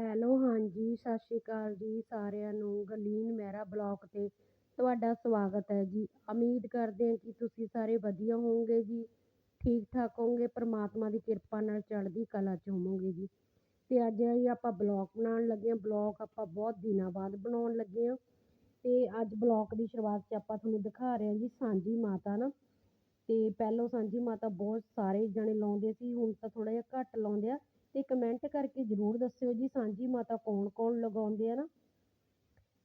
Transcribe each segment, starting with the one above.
Hello, ਹਾਂਜੀ, ਸਤਿ ਸ਼੍ਰੀ ਅਕਾਲ ਜੀ ਸਾਰਿਆਂ ਨੂੰ, ਗਲੀਨ ਮਹਿਰਾ ਬਲੌਗ 'ਤੇ ਤੁਹਾਡਾ ਸਵਾਗਤ ਹੈ ਜੀ। ਉਮੀਦ ਕਰਦੇ ਹਾਂ ਕਿ ਤੁਸੀਂ ਸਾਰੇ ਵਧੀਆ ਹੋਵੋਗੇ ਜੀ ਠੀਕ ਠਾਕ ਹੋਵੋਗੇ, ਪ੍ਰਮਾਤਮਾ ਦੀ ਕਿਰਪਾ ਨਾਲ ਚੜ੍ਹਦੀ ਕਲਾ 'ਚ ਹੋਵੋਗੇ ਜੀ। ਅਤੇ ਅੱਜ ਅਸੀਂ ਆਪਾਂ ਬਲੌਗ ਬਣਾਉਣ ਲੱਗੇ ਹਾਂ। ਬਲੌਗ ਆਪਾਂ ਬਹੁਤ ਦਿਨਾਂ ਬਾਅਦ ਬਣਾਉਣ ਲੱਗੇ ਹਾਂ। ਅਤੇ ਅੱਜ ਬਲੌਗ ਦੀ ਸ਼ੁਰੂਆਤ 'ਚ ਆਪਾਂ ਤੁਹਾਨੂੰ ਦਿਖਾ ਰਹੇ ਹਾਂ ਜੀ ਸਾਂਝੀ ਮਾਤਾ ਨਾ। ਅਤੇ ਪਹਿਲੋਂ ਸਾਂਝੀ ਮਾਤਾ ਬਹੁਤ ਸਾਰੇ ਜਣੇ ਲਾਉਂਦੇ ਸੀ, ਹੁਣ ਤਾਂ ਥੋੜ੍ਹਾ ਜਿਹਾ ਘੱਟ ਲਾਉਂਦੇ ਆ। ਅਤੇ ਕਮੈਂਟ ਕਰਕੇ ਜ਼ਰੂਰ ਦੱਸਿਓ ਜੀ ਸਾਂਝੀ ਮਾਤਾ ਕੌਣ ਕੌਣ ਲਗਾਉਂਦੇ ਆ ਨਾ।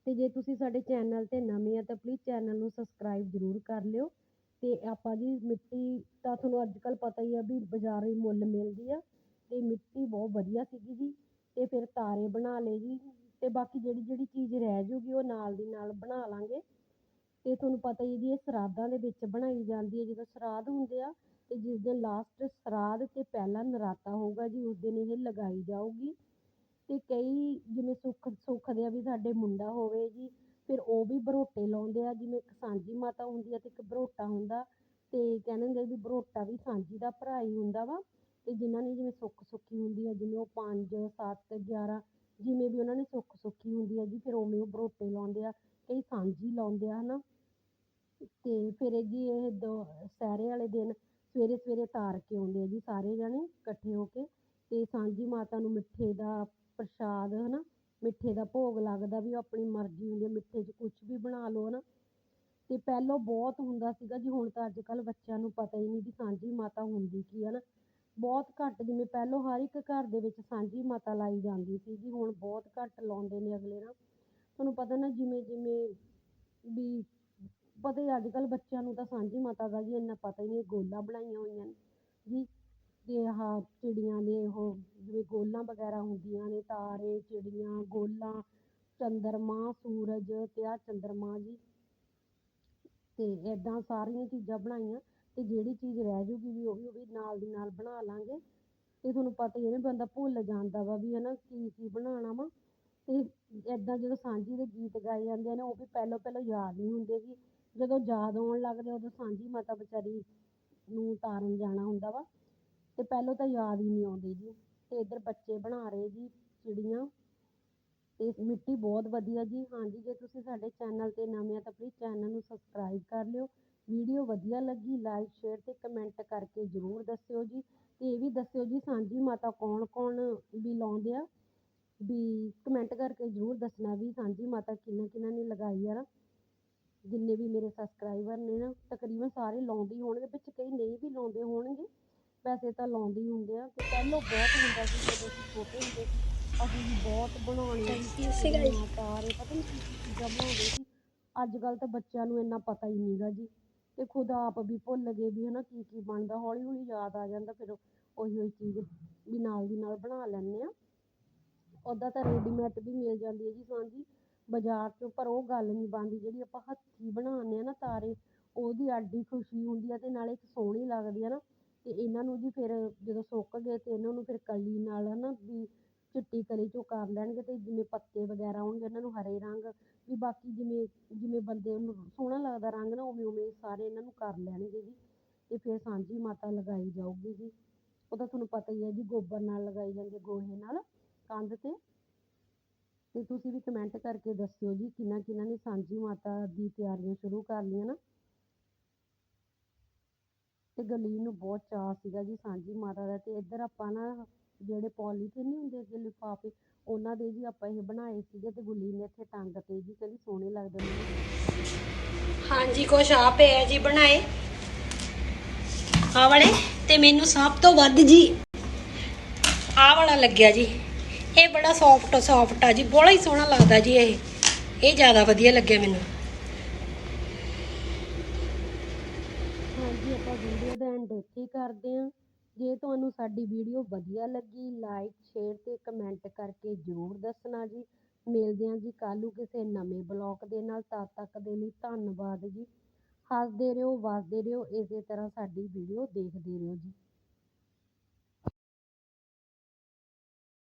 ਅਤੇ ਜੇ ਤੁਸੀਂ ਸਾਡੇ ਚੈਨਲ 'ਤੇ ਨਵੇਂ ਆ ਤਾਂ ਪਲੀਜ਼ ਚੈਨਲ ਨੂੰ ਸਬਸਕ੍ਰਾਈਬ ਜ਼ਰੂਰ ਕਰ ਲਿਓ। ਅਤੇ ਆਪਾਂ ਜੀ ਮਿੱਟੀ ਤਾਂ ਤੁਹਾਨੂੰ ਅੱਜ ਕੱਲ੍ਹ ਪਤਾ ਹੀ ਆ ਵੀ ਬਾਜ਼ਾਰੋਂ ਮੁੱਲ ਮਿਲਦੀ ਆ। ਅਤੇ ਮਿੱਟੀ ਬਹੁਤ ਵਧੀਆ ਸੀਗੀ ਜੀ। ਅਤੇ ਫਿਰ ਤਾਰੇ ਬਣਾ ਲਏ ਜੀ। ਅਤੇ ਬਾਕੀ ਜਿਹੜੀ ਜਿਹੜੀ ਚੀਜ਼ ਰਹਿ ਜੂਗੀ ਉਹ ਨਾਲ ਦੀ ਨਾਲ ਬਣਾ ਲਾਂਗੇ। ਅਤੇ ਤੁਹਾਨੂੰ ਪਤਾ ਹੀ ਜੀ ਇਹ ਸਰਾਧਾਂ ਦੇ ਵਿੱਚ ਬਣਾਈ ਜਾਂਦੀ ਹੈ ਜਦੋਂ ਸਰਾਧ ਹੁੰਦੇ ਆ ਅਤੇ ਜਿਸ ਦਿਨ ਲਾਸਟ ਸਰਾਧ ਅਤੇ ਪਹਿਲਾ ਨਰਾਤਾ ਹੋਊਗਾ ਜੀ, ਉਸ ਦਿਨ ਇਹ ਲਗਾਈ ਜਾਊਗੀ। ਅਤੇ ਕਈ ਜਿਵੇਂ ਸੁੱਖ ਸੁੱਖਦੇ ਆ ਵੀ ਸਾਡੇ ਮੁੰਡਾ ਹੋਵੇ ਜੀ, ਫਿਰ ਉਹ ਵੀ ਬਰੋਟੇ ਲਾਉਂਦੇ ਆ, ਜਿਵੇਂ ਇੱਕ ਸਾਂਝੀ ਮਾਤਾ ਹੁੰਦੀ ਆ ਅਤੇ ਇੱਕ ਬਰੋਟਾ ਹੁੰਦਾ। ਅਤੇ ਕਹਿੰਦੇ ਹੁੰਦੇ ਵੀ ਬਰੋਟਾ ਵੀ ਸਾਂਝੀ ਦਾ ਭਰਾ ਹੀ ਹੁੰਦਾ ਵਾ। ਅਤੇ ਜਿਨ੍ਹਾਂ ਨੇ ਜਿਵੇਂ ਸੁੱਖ ਸੁੱਖੀ ਹੁੰਦੀ ਆ, ਜਿਵੇਂ ਉਹ ਪੰਜ, ਸੱਤ, ਗਿਆਰਾਂ, ਜਿਵੇਂ ਵੀ ਉਹਨਾਂ ਨੇ ਸੁੱਖ ਸੁੱਖੀ ਹੁੰਦੀ ਆ ਜੀ, ਫਿਰ ਉਵੇਂ ਉਹ ਬਰੋਟੇ ਲਾਉਂਦੇ ਆ, ਕਈ ਸਾਂਝੀ ਲਾਉਂਦੇ ਆ ਹੈ ਨਾ ਅਤੇ ਫਿਰ ਜੀ ਇਹ ਦੋ ਦੁਸਹਿਰੇ ਵਾਲੇ ਦਿਨ ਸਵੇਰੇ ਸਵੇਰੇ ਤਾਰ ਕੇ ਆਉਂਦੇ ਆ ਜੀ ਸਾਰੇ ਜਾਣੇ ਇਕੱਠੇ ਹੋ ਕੇ ਅਤੇ ਸਾਂਝੀ ਮਾਤਾ ਨੂੰ ਮਿੱਠੇ ਦਾ ਪ੍ਰਸ਼ਾਦ ਹੈ ਨਾ ਮਿੱਠੇ ਦਾ ਭੋਗ ਲੱਗਦਾ ਵੀ ਉਹ ਆਪਣੀ ਮਰਜ਼ੀ ਹੁੰਦੀ ਹੈ ਮਿੱਠੇ 'ਚ ਕੁਛ ਵੀ ਬਣਾ ਲਓ ਹੈ ਨਾ ਅਤੇ ਪਹਿਲੋਂ ਬਹੁਤ ਹੁੰਦਾ ਸੀਗਾ ਜੀ, ਹੁਣ ਤਾਂ ਅੱਜ ਕੱਲ੍ਹ ਬੱਚਿਆਂ ਨੂੰ ਪਤਾ ਹੀ ਨਹੀਂ ਵੀ ਸਾਂਝੀ ਮਾਤਾ ਹੁੰਦੀ ਕੀ ਹੈ ਨਾ ਬਹੁਤ ਘੱਟ ਜਿਵੇਂ ਪਹਿਲੋਂ ਹਰ ਇੱਕ ਘਰ ਦੇ ਵਿੱਚ ਸਾਂਝੀ ਮਾਤਾ ਲਾਈ ਜਾਂਦੀ ਸੀਗੀ ਹੁਣ ਬਹੁਤ ਘੱਟ ਲਾਉਂਦੇ ਨੇ ਅਗਲੇ ਨਾ। ਤੁਹਾਨੂੰ ਪਤਾ ਨਾ ਜਿਵੇਂ ਜਿਵੇਂ ਵੀ ਪਤਾ ਹੀ ਅੱਜ ਕੱਲ੍ਹ ਬੱਚਿਆਂ ਨੂੰ ਤਾਂ ਸਾਂਝੀ ਮਾਤਾ ਦਾ ਜੀ ਇੰਨਾ ਪਤਾ ਹੀ ਨਹੀਂ ਗੋਲਾਂ ਬਣਾਈਆਂ ਹੋਈਆਂ ਨੇ, ਜੀ। ਅਤੇ ਆਹ ਚਿੜੀਆਂ ਦੇ ਉਹ, ਜਿਵੇਂ ਗੋਲਾਂ ਵਗੈਰਾ ਹੁੰਦੀਆਂ ਨੇ, ਤਾਰੇ, ਚਿੜੀਆਂ, ਗੋਲਾਂ, ਚੰਦਰਮਾ, ਸੂਰਜ ਅਤੇ ਆਹ ਚੰਦਰਮਾ, ਜੀ। ਅਤੇ ਇੱਦਾਂ ਸਾਰੀਆਂ ਚੀਜ਼ਾਂ ਬਣਾਈਆਂ ਅਤੇ ਜਿਹੜੀ ਚੀਜ਼ ਰਹਿ ਜੂਗੀ ਵੀ ਉਹ ਵੀ ਉਹ ਵੀ ਨਾਲ ਦੀ ਨਾਲ ਬਣਾ ਲਾਂਗੇ। ਅਤੇ ਤੁਹਾਨੂੰ ਪਤਾ ਹੀ ਹੈ ਨਾ, ਬੰਦਾ ਭੁੱਲ ਜਾਂਦਾ ਵਾ ਵੀ ਹੈ ਨਾ ਕੀ ਕੀ ਬਣਾਉਣਾ ਵਾ। ਅਤੇ ਇੱਦਾਂ ਜਦੋਂ ਸਾਂਝੀ ਦੇ ਗੀਤ ਗਾਏ ਜਾਂਦੇ ਨੇ, ਉਹ ਵੀ ਪਹਿਲੋਂ ਪਹਿਲੋਂ ਯਾਦ ਨਹੀਂ ਹੁੰਦੇ ਜੀ। ਜਦੋਂ ਯਾਦ ਆਉਣ ਲੱਗਦੇ ਉਦੋਂ ਸਾਂਝੀ ਮਾਤਾ ਵਿਚਾਰੀ ਨੂੰ ਤਾਰਨ ਜਾਣਾ ਹੁੰਦਾ ਵਾ ਅਤੇ ਪਹਿਲੋਂ ਤਾਂ ਯਾਦ ਹੀ ਨਹੀਂ ਆਉਂਦੇ ਜੀ। ਅਤੇ ਇੱਧਰ ਬੱਚੇ ਬਣਾ ਰਹੇ ਜੀ ਚਿੜੀਆਂ ਅਤੇ ਮਿੱਟੀ ਬਹੁਤ ਵਧੀਆ ਜੀ। ਹਾਂਜੀ ਜੇ ਤੁਸੀਂ ਸਾਡੇ ਚੈਨਲ 'ਤੇ ਨਵੇਂ ਆ ਤਾਂ ਪਲੀਜ਼ ਚੈਨਲ ਨੂੰ ਸਬਸਕ੍ਰਾਈਬ ਕਰ ਲਿਓ। ਵੀਡੀਓ ਵਧੀਆ ਲੱਗੀ ਲਾਈਕ ਸ਼ੇਅਰ ਅਤੇ ਕਮੈਂਟ ਕਰਕੇ ਜ਼ਰੂਰ ਦੱਸਿਓ ਜੀ। ਅਤੇ ਇਹ ਵੀ ਦੱਸਿਓ ਜੀ ਸਾਂਝੀ ਮਾਤਾ ਕੌਣ ਕੌਣ ਵੀ ਲਾਉਂਦੇ ਆ, ਵੀ ਕਮੈਂਟ ਕਰਕੇ ਜ਼ਰੂਰ ਦੱਸਣਾ ਵੀ ਸਾਂਝੀ ਮਾਤਾ ਕਿਹਨਾਂ ਕਿਹਨਾਂ ਨੇ ਲਗਾਈ ਆ ਨਾ। ਜਿੰਨੇ ਵੀ ਮੇਰੇ ਸਬਸਕ੍ਰਾਈਬਰ ਨੇ ਨਾ ਤਕਰੀਬਨ ਸਾਰੇ ਲਾਉਂਦੇ ਹੀ ਹੋਣਗੇ ਵਿੱਚ ਕਈ ਨਹੀਂ ਵੀ ਲਾਉਂਦੇ ਹੋਣਗੇ ਵੈਸੇ ਤਾਂ ਲਾਉਂਦੇ ਹੀ ਹੁੰਦੇ ਆ। ਅਤੇ ਪਹਿਲੋਂ ਬਹੁਤ ਹੁੰਦਾ ਸੀ ਜਦੋਂ ਅਸੀਂ ਛੋਟੇ ਹੁੰਦੇ ਸੀ ਅਸੀਂ ਵੀ ਬਹੁਤ ਬਣਾਉਣੀਆਂ ਤਾਰੇ ਪਤਾ ਨਹੀਂ ਕੀ ਕੀ ਚੀਜ਼ਾਂ ਬਣਾਉਂਦੇ ਸੀ। ਅੱਜ ਕੱਲ੍ਹ ਤਾਂ ਬੱਚਿਆਂ ਨੂੰ ਇੰਨਾ ਪਤਾ ਹੀ ਨਹੀਂਗਾ ਜੀ। ਅਤੇ ਖੁਦ ਆਪ ਵੀ ਭੁੱਲ ਗਏ ਵੀ ਹੈ ਨਾ ਕੀ ਕੀ ਬਣਦਾ ਹੌਲੀ ਹੌਲੀ ਯਾਦ ਆ ਜਾਂਦਾ ਫਿਰ ਉਹੀ ਉਹੀ ਚੀਜ਼ ਵੀ ਨਾਲ ਦੀ ਨਾਲ ਬਣਾ ਲੈਂਦੇ ਹਾਂ ਉੱਦਾਂ ਤਾਂ ਰੈਡੀਮੇਡ ਵੀ ਮਿਲ ਜਾਂਦੀ ਹੈ ਜੀ ਸਾਂਝੀ। ਬਾਜ਼ਾਰ 'ਚੋਂ, ਪਰ ਉਹ ਗੱਲ ਨਹੀਂ ਬਣਦੀ। ਜਿਹੜੀ ਆਪਾਂ ਹੱਥੀਂ ਬਣਾਉਂਦੇ ਹਾਂ ਨਾ ਤਾਰੇ, ਉਹਦੀ ਅੱਡ ਹੀ ਖੁਸ਼ੀ ਹੁੰਦੀ ਆ ਅਤੇ ਨਾਲੇ ਇੱਕ ਸੋਹਣੀ ਲੱਗਦੀ ਹੈ ਨਾ। ਅਤੇ ਇਹਨਾਂ ਨੂੰ ਜੀ ਫਿਰ ਜਦੋਂ ਸੁੱਕ ਗਏ ਅਤੇ ਇਹਨਾਂ ਨੂੰ ਫਿਰ ਕਲੀ ਨਾਲ ਹੈ ਨਾ ਵੀ ਚਿੱਟੀ ਕਲੀ 'ਚੋਂ ਕਰ ਲੈਣਗੇ ਅਤੇ ਜਿਵੇਂ ਪੱਤੇ ਵਗੈਰਾ ਹੋਣਗੇ ਇਹਨਾਂ ਨੂੰ ਹਰੇ ਰੰਗ ਵੀ ਬਾਕੀ ਜਿਵੇਂ ਜਿਵੇਂ ਬੰਦੇ ਨੂੰ ਸੋਹਣਾ ਲੱਗਦਾ ਰੰਗ ਨਾ, ਉਵੇਂ ਉਵੇਂ ਸਾਰੇ ਇਹਨਾਂ ਨੂੰ ਕਰ ਲੈਣਗੇ ਜੀ। ਅਤੇ ਫਿਰ ਸਾਂਝੀ ਮਾਤਾ ਲਗਾਈ ਜਾਊਗੀ ਜੀ। ਉਹ ਤਾਂ ਤੁਹਾਨੂੰ ਪਤਾ ਹੀ ਹੈ ਜੀ, ਗੋਬਰ ਨਾਲ ਲਗਾਈ ਜਾਂਦੀ ਗੋਹੇ ਨਾਲ ਕੰਧ 'ਤੇ। ਤੇ ਤੁਸੀਂ ਵੀ ਕਮੈਂਟ ਕਰਕੇ ਦੱਸਿਓ ਜੀ ਕਿਹਨਾਂ ਕਿਹਨਾਂ ਨੇ ਸਾਂਝੀ ਮਾਤਾ ਦੀ ਤਿਆਰੀਆਂ ਸ਼ੁਰੂ ਕਰ ਲਈਆਂ ਨਾ। ਅਤੇ ਗਰਲੀਨ ਨੂੰ ਬਹੁਤ ਚਾਅ ਸੀਗਾ ਜੀ ਸਾਂਝੀ ਮਾਤਾ ਦਾ ਅਤੇ ਇੱਧਰ ਆਪਾਂ ਨਾ ਜਿਹੜੇ ਪੋਲੀਥੀਨ ਨਹੀਂ ਹੁੰਦੇ ਅੱਗੇ ਲਿਫਾਫੇ, ਉਹਨਾਂ ਦੇ ਜੀ ਆਪਾਂ ਇਹ ਬਣਾਏ ਸੀਗੇ ਅਤੇ ਗੁਰਲੀਨ ਨੇ ਇੱਥੇ ਟੰਗ ਤੇ ਜੀ ਕਹਿੰਦੀ ਸੋਹਣੇ ਲੱਗਦੇ ਨੇ। ਹਾਂਜੀ, ਕੁਛ ਆ ਪਿਆ ਜੀ ਬਣਾਏ। ਆ ਵਾਲੇ ਤੇ ਮੈਨੂੰ ਸਭ ਤੋਂ ਵੱਧ ਜੀ ਆ ਵਾਲਾ ਲੱਗਿਆ ਜੀ। ਇਹ ਬੜਾ ਸੌਫਟ ਸੌਫਟ ਆ ਜੀ ਬੜਾ ਹੀ ਸੋਹਣਾ ਲੱਗਦਾ ਜੀ ਇਹ। ਇਹ ਜ਼ਿਆਦਾ ਵਧੀਆ ਲੱਗਿਆ ਮੈਨੂੰ। ਹਾਂਜੀ, ਆਪਾਂ ਵੀਡੀਓ ਦਾ ਐਂਡ ਇੱਥੇ ਕਰਦੇ ਹਾਂ। ਜੇ ਤੁਹਾਨੂੰ ਸਾਡੀ ਵੀਡੀਓ ਵਧੀਆ ਲੱਗੀ ਲਾਈਕ ਸ਼ੇਅਰ ਤੇ ਕਮੈਂਟ ਕਰਕੇ ਜ਼ਰੂਰ ਦੱਸਣਾ ਜੀ। ਮਿਲਦੇ ਹਾਂ ਜੀ ਕੱਲ੍ਹ ਨੂੰ ਕਿਸੇ ਨਵੇਂ ਬਲੌਗ ਦੇ ਨਾਲ। ਤਦ ਤੱਕ ਦੇ ਲਈ ਧੰਨਵਾਦ ਜੀ। ਹੱਸਦੇ ਰਹੋ, ਵੱਸਦੇ ਰਹੋ, ਇਸੇ ਤਰ੍ਹਾਂ ਸਾਡੀ ਵੀਡੀਓ ਦੇਖਦੇ ਰਹੋ ਜੀ।